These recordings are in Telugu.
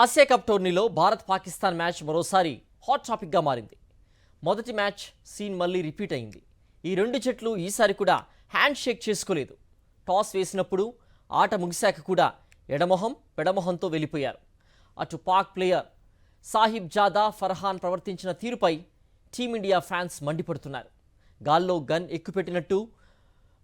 ఆసియా కప్ టోర్నీలో భారత్ పాకిస్తాన్ మ్యాచ్ మరోసారి హాట్ టాపిక్గా మారింది. మొదటి మ్యాచ్ సీన్ మళ్ళీ రిపీట్ అయింది. ఈ రెండు జట్లు ఈసారి కూడా హ్యాండ్ షేక్ చేసుకోలేదు. టాస్ వేసినప్పుడు ఆట ముగిశాక కూడా ఎడమొహం పెడమొహంతో వెళ్ళిపోయారు. అటు పాక్ ప్లేయర్ సాహిబ్ జాదా ఫర్హాన్ ప్రవర్తించిన తీరుపై టీమిండియా ఫ్యాన్స్ మండిపడుతున్నారు. గాల్లో గన్ ఎక్కుపెట్టినట్టు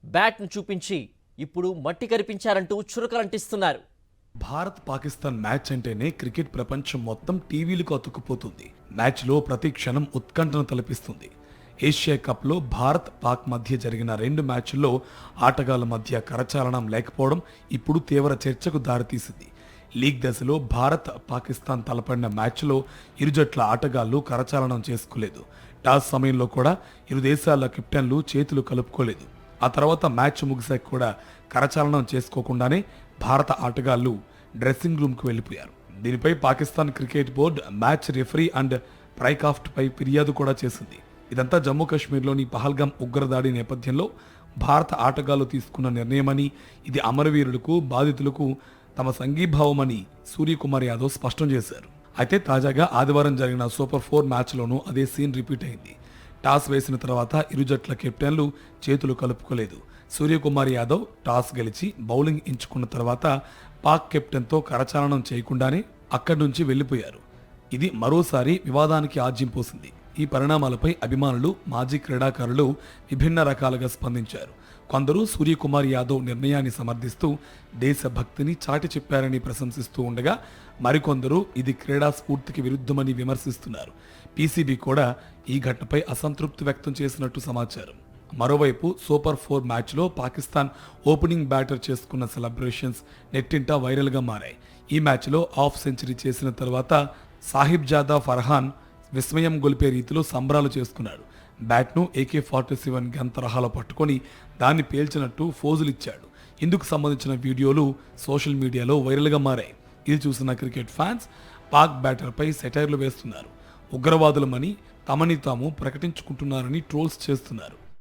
బ్యాట్ను చూపించి ఇప్పుడు మట్టి కరిపించారంటూ చురకలంటిస్తున్నారు. భారత్ పాకిస్తాన్ మ్యాచ్ అంటేనే క్రికెట్ ప్రపంచం మొత్తం టీవీలకు అతుక్కుపోతుంది. మ్యాచ్లో ప్రతి క్షణం ఉత్కంఠను తలపిస్తుంది. ఏషియా కప్లో భారత్ పాక్ మధ్య జరిగిన రెండు మ్యాచ్ల్లో ఆటగాళ్ళ మధ్య కరచాలనం లేకపోవడం ఇప్పుడు తీవ్ర చర్చకు దారితీసింది. లీగ్ దశలో భారత్ పాకిస్తాన్ తలపడిన మ్యాచ్లో ఇరు జట్ల ఆటగాళ్ళు కరచాలనం చేసుకోలేదు. టాస్ సమయంలో కూడా ఇరు దేశాల కెప్టెన్లు చేతులు కలుపుకోలేదు. ఆ తర్వాత మ్యాచ్ ముగిసాక కూడా కరచాలనం చేసుకోకుండానే భారత ఆటగాళ్ళు డ్రెస్సింగ్ రూమ్కు వెళ్ళిపోయారు. దీనిపై Pakistan cricket board match referee Andy Pycroft పై ఫిర్యాదు కూడా చేసింది. ఇదంతా జమ్మూ కాశ్మీర్లోని పహల్గాం ఉగ్రదాడి నేపథ్యంలో భారత ఆటగాళ్ళు తీసుకున్న నిర్ణయమని ఇది అమరవీరులకు బాధితులకు తమ సంఘీభావమని సూర్యకుమార్ యాదవ్ స్పష్టం చేశారు. అయితే తాజాగా ఆదివారం జరిగిన సూపర్ ఫోర్ మ్యాచ్లోనూ అదే సీన్ రిపీట్ అయింది. టాస్ వేసిన తర్వాత ఇరు జట్ల కెప్టెన్లు చేతులు కలుపుకోలేదు. సూర్యకుమార్ యాదవ్ టాస్ గెలిచి బౌలింగ్ ఎంచుకున్న తర్వాత పాక్ కెప్టెన్తో కరచాలనం చేయకుండానే అక్కడి నుంచి వెళ్ళిపోయారు ఇది మరోసారి వివాదానికి ఆజ్యం పోసింది. ఈ పరిణామాలపై అభిమానులు మాజీ క్రీడాకారులు విభిన్న రకాలుగా స్పందించారు. కొందరు సూర్యకుమార్ యాదవ్ నిర్ణయాన్ని సమర్థిస్తూ దేశభక్తిని చాటి చెప్పారని ప్రశంసిస్తూ ఉండగా మరికొందరు ఇది క్రీడా స్ఫూర్తికి విరుద్ధమని విమర్శిస్తున్నారు. పీసీబీ కూడా ఈ ఘటనపై అసంతృప్తి వ్యక్తం చేసినట్టు సమాచారం. మరోవైపు సూపర్ ఫోర్ మ్యాచ్లో పాకిస్తాన్ ఓపెనింగ్ బ్యాటర్ చేసుకున్న సెలబ్రేషన్స్ నెట్టింట వైరల్గా మారాయి. ఈ మ్యాచ్లో హాఫ్ సెంచరీ చేసిన తర్వాత సాహిబ్ జాదా ఫర్హాన్ విస్మయం గొలిపే రీతిలో సంబరాలు చేసుకున్నాడు. బ్యాట్ను ఏకే ఫార్టీ సెవెన్ గన్ తరహాలో పట్టుకొని దాన్ని పేల్చినట్టు ఫోజులిచ్చాడు ఇందుకు సంబంధించిన వీడియోలు సోషల్ మీడియాలో వైరల్గా మారాయి. ఇది చూసిన క్రికెట్ ఫ్యాన్స్ పాక్ బ్యాటర్పై సెటైర్లు వేస్తున్నారు. ఉగ్రవాదులమని తమని తాము ప్రకటించుకుంటున్నారని ట్రోల్స్ చేస్తున్నారు.